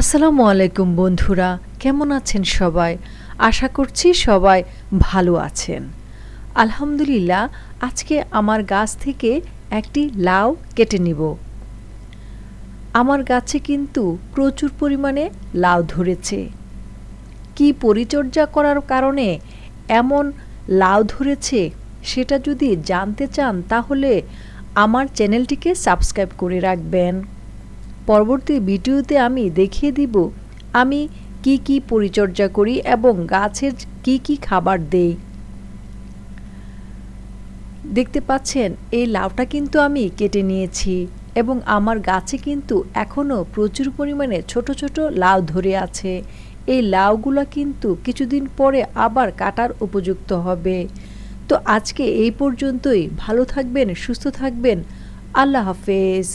আসসালামু আলাইকুম বন্ধুরা, কেমন আছেন সবাই? আশা করছি সবাই ভালো আছেন। আলহামদুলিল্লাহ, আজকে আমার গাছ থেকে একটি লাউ কেটে নিব। আমার গাছে কিন্তু প্রচুর পরিমাণে লাউ ধরেছে। কি পরিচর্যা করার কারণে এমন লাউ ধরেছে সেটা যদি জানতে চান, তাহলে আমার চ্যানেলটিকে সাবস্ক্রাইব করে রাখবেন। পরবর্তী ভিডিওতে আমি দেখিয়ে দিব, আমি কি কি পরিচর্যা করি এবং গাছের কি কি খাবার দেই। দেখতে পাচ্ছেন, এই লাউটা কিন্তু আমি কেটে নিয়েছি এবং আমার গাছে কিন্তু এখনও প্রচুর পরিমাণে ছোট ছোট লাউ ধরে আছে। এই লাউগুলো কিন্তু কিছুদিন পরে আবার কাটার উপযুক্ত হবে। তো আজকে এই পর্যন্তই। ভালো থাকবেন, সুস্থ থাকবেন। আল্লাহ হাফেজ।